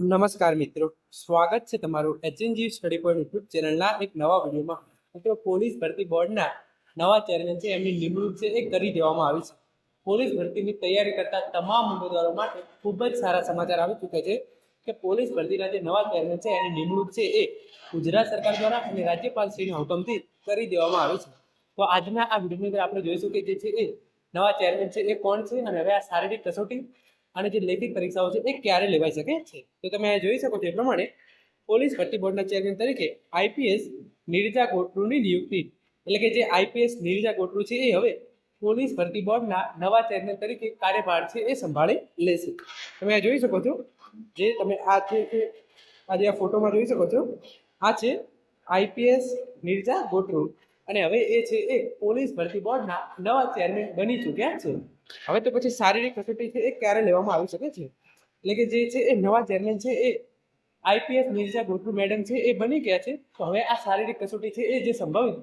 નમસ્કાર મિત્રો. સ્વાગત છે તમારું એચએનજી સ્ટડી પોઈન્ટ યુટ્યુબ ચેનલના એક નવા વિડીયોમાં. મિત્રો, પોલીસ ભરતી બોર્ડના નવા ચેરમેન છે, એમની નિમણૂક છે, એ કરી દેવામાં આવી છે. પોલીસ ભરતીની તૈયારી કરતા તમામ ઉમેદવારો માટે ખૂબ જ સારા સમાચાર આવી ચૂક્યા છે કે પોલીસ ભરતીના જે નવા ચેરમેન છે, એની નિમણૂક છે, એ ગુજરાત સરકાર દ્વારા અને રાજ્યપાલશ્રીના હુકમથી કરી દેવામાં આવી છે. તો આજના આ વિડીયોની અંદર આપણે જોઈશું કે જે છે એ નવા ચેરમેન છે, એ કોણ છે અને હવે આ શારીરિક કસોટી અને જે લેખિત પરીક્ષાઓ છે એ ક્યારે લેવાઈ શકે છે? તો તમે જોઈ શકો છો એ પ્રમાણે પોલીસ ભરતી બોર્ડના ચેરમેન તરીકે આઈપીએસ નિરજા ગોટરુની નિયુક્તિ. એટલે કે જે આઈપીએસ નીરજા ગોટરુ છે એ હવે પોલીસ ભરતી બોર્ડના નવા ચેરમેન તરીકે કાર્યભાર છે એ સંભાળી લેશે. તમે આ જોઈ શકો છો જે તમે આ છે, આજે આ ફોટોમાં જોઈ શકો છો, આ છે આઈપીએસ નિરજા ગોટરુ. અને હવે એ છે, એ પોલીસ ભરતી બોર્ડના નવા ચેરમેન બની ચૂક્યા છે. હવે તો પછી શારીરિક કસોટી છે, એ ક્યારે લેવામાં આવી શકે છે? એટલે કે જે છે, એ નવા ચેરમેન છે, એ આઈપીએસ નિર્જા ગોટુ મેડમ છે, એ બની ગયા છે. તો હવે આ શારીરિક કસોટી છે, એ જે સંભવિત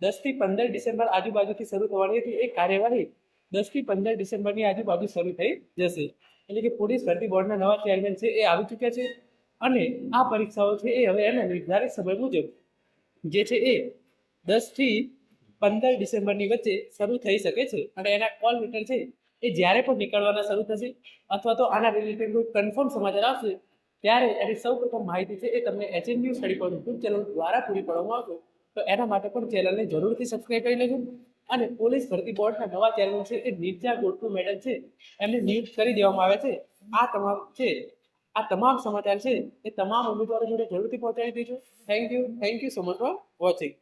દસથી પંદર ડિસેમ્બર આજુબાજુથી શરૂ થવાની હતી, એ કાર્યવાહી દસથી પંદર ડિસેમ્બરની આજુબાજુ શરૂ થઈ જશે. એટલે કે પોલીસ ભરતી બોર્ડના નવા ચેરમેન છે, એ આવી ચૂક્યા છે. અને આ પરીક્ષાઓ છે, એ હવે એના નિર્ધારિત સમય મુજબ જે છે, એ દસથી પંદર ડિસેમ્બરની વચ્ચે શરૂ થઈ શકે છે. અને એના કોલ લેટર છે એ જ્યારે પણ નીકળવાના શરૂ થશે અથવા તો આના રિલેટેડ કન્ફર્મ સમાચાર આવશે, ત્યારે એની સૌ પ્રથમ માહિતી છે એ તમને એચએન ન્યૂઝ સ્ટડી પર યુટ્યુબ ચેનલ દ્વારા પૂરી પાડવામાં આવશે. તો એના માટે પણ ચેનલને જરૂરથી સબસ્ક્રાઈબ કરી લેજો. અને પોલીસ ભરતી બોર્ડના નવા ચેનલ છે એ નિર્જા ગોટુ મેડલ છે, એમને નિયુક્ત કરી દેવામાં આવે છે. આ તમામ છે, આ તમામ સમાચાર છે એ તમામ ઉમેદવારો જોડે જરૂરથી પહોંચાડી દેજો. Thank you thank you so much for watching